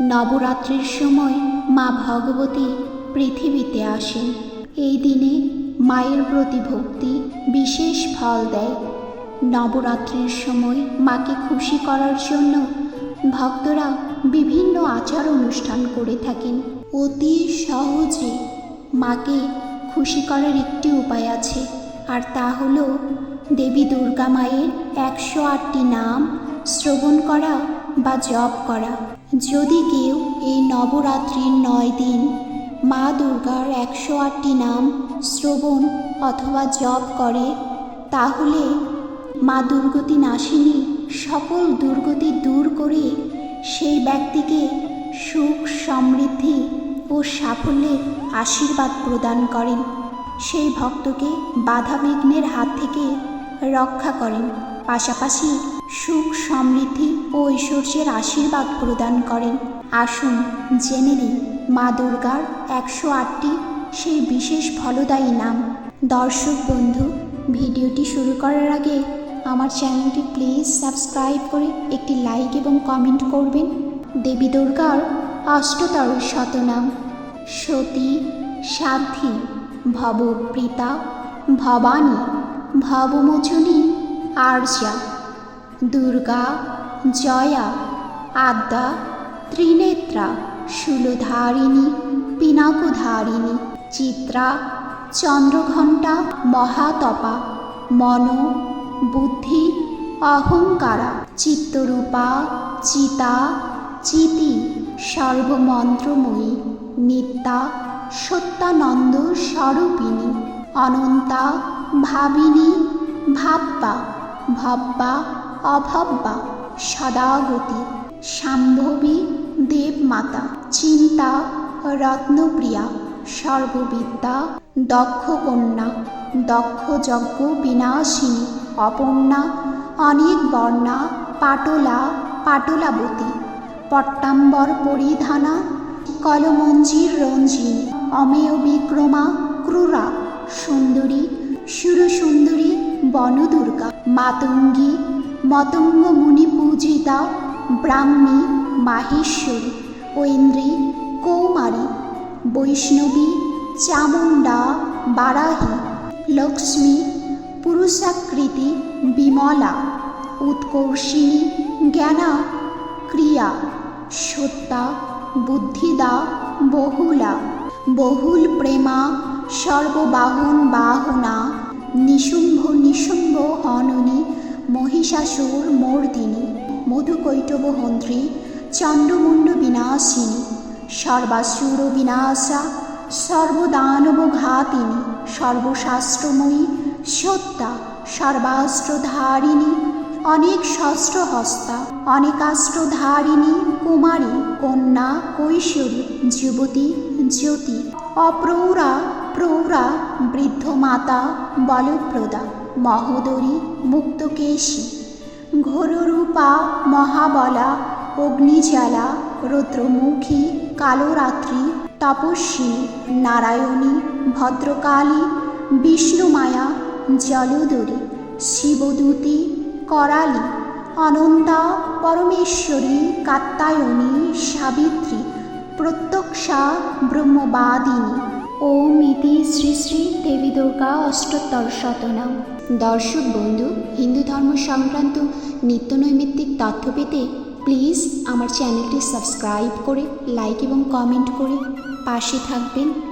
নবরাত্রির সময় মা ভগবতী পৃথিবীতে আসেন। এই দিনে মায়ের প্রতি ভক্তি বিশেষ ফল দেয়। নবরাত্রির সময় মাকে খুশি করার জন্য ভক্তরা বিভিন্ন আচার অনুষ্ঠান করে থাকেন। অতি সহজে মাকে খুশি করার একটি উপায় আছে, আর তা হলো দেবী দুর্গা মায়ের একশো আটটি নাম শ্রবণ করা বা জপ করা। যদি কেউ এই নবরাত্রির নয় দিন মা দুর্গার একশো আটটি নাম শ্রবণ অথবা জপ করে, তাহলে মা দুর্গতি নাশিনী সকল দুর্গতি দূর করে সেই ব্যক্তিকে সুখ, সমৃদ্ধি ও সাফল্যের আশীর্বাদ প্রদান করেন। সেই ভক্তকে বাধা বিঘ্নের হাত থেকে রক্ষা করেন। পাশাপাশি সুখ, সমৃদ্ধি ও ঐশ্বর্যের আশীর্বাদ প্রদান করেন। আসুন জেনে নিই মা দুর্গার একশো আটটি সেই বিশেষ ফলদায়ী নাম। দর্শক বন্ধু, ভিডিওটি শুরু করার আগে আমার চ্যানেলটি প্লিজ সাবস্ক্রাইব করে একটি লাইক এবং কমেন্ট করবেন। দেবী দুর্গার অষ্টতর শতনাম। সতী সাধ্বী ভবপ্রীতা, ভবানী, ভবমোচনী, আর্যা। দুর্গা, জয়া, আদ্যা, ত্রিনেত্রা, শূলধারিণী, পিনাকধারিণী, চিত্রা, চন্দ্রঘণ্টা, মহাতপা, মন, বুদ্ধি, অহংকারা, চিত্তরূপা, চিতা, চিতি, সর্বমন্ত্রময়ী, নিত্যা, সত্যানন্দ স্বরূপিণী, অনন্তা, ভাবিনী, ভাব্বা, ভব্বা অভব্বা, সদাগতি শাম্ভবী দেবমাতা, চিন্তা, রত্নপ্রিয়া, সর্ববিদ্যা দক্ষ কন্যা দক্ষ যজ্ঞ বিনাশিনী, অপর্ণা অনেক বর্ণা পাটলা, পাটলাবতী, পট্টাম্বর পরিধানা, কলমঞ্জির রঞ্জিনী, অমেয় বিক্রমা, ক্রুরা, সুন্দরী, সুরসুন্দরী, বনদুর্গা, মাতঙ্গী মতঙ্গ মুনি পূজিতা ব্রাহ্মী, মাহেশ্বরী, ঐন্দ্রী, কৌমারী, বৈষ্ণবী, চামুণ্ডা, বারাহী, লক্ষ্মী, পুরুষাকৃতি, বিমলা উৎকর্ষিণী জ্ঞানা, ক্রিয়া, সত্তা, বুদ্ধিদা, বহুলা, বহুল প্রেমা, সর্ববাহন বাহনা, নিশুম্ভ নিশুম্ভ হননী মহিষাসুর মর্দিনী মধুকৈটবহন্ত্রী চণ্ডমুণ্ড বিনাশিনী, সর্বাসুর বিনাশা, সর্বদানব ঘাতিনী, সর্বশাস্ত্রময়ী সত্তা, সর্বাস্ত্রধারিণী, অনেক শস্ত্রহস্তা, অনেকাস্ত্রধারিণী কুমারী, কন্যা, কৈশোরী, যুবতী, জ্যোতি অপ্রৌরা প্রৌরা বৃদ্ধ মাতা বলপ্রদা। মহোদরী মুক্তকেশী। ঘোররূপা মহাবলা, অগ্নিজ্বালা, রুদ্রমুখী, কালরাত্রি, তপস্বী, নারায়ণী, ভদ্রকালী, বিষ্ণুমায়া, জলদরী, শিবদূতী, করালী, অনন্তা, পরমেশ্বরী কাত্তায়নী সাবিত্রী, প্রত্যক্ষা ব্রহ্মবাদিনী। ওম ইতি শ্রী শ্রী দেবী দুর্গা অষ্টোত্তর শতনাম দর্শক বন্ধু, হিন্দু ধর্ম সংক্রান্ত নিত্য নৈমিত্তিক তথ্য পেতে প্লিজ আমার চ্যানেলটি সাবস্ক্রাইব করে লাইক এবং কমেন্ট করে পাশে থাকবেন।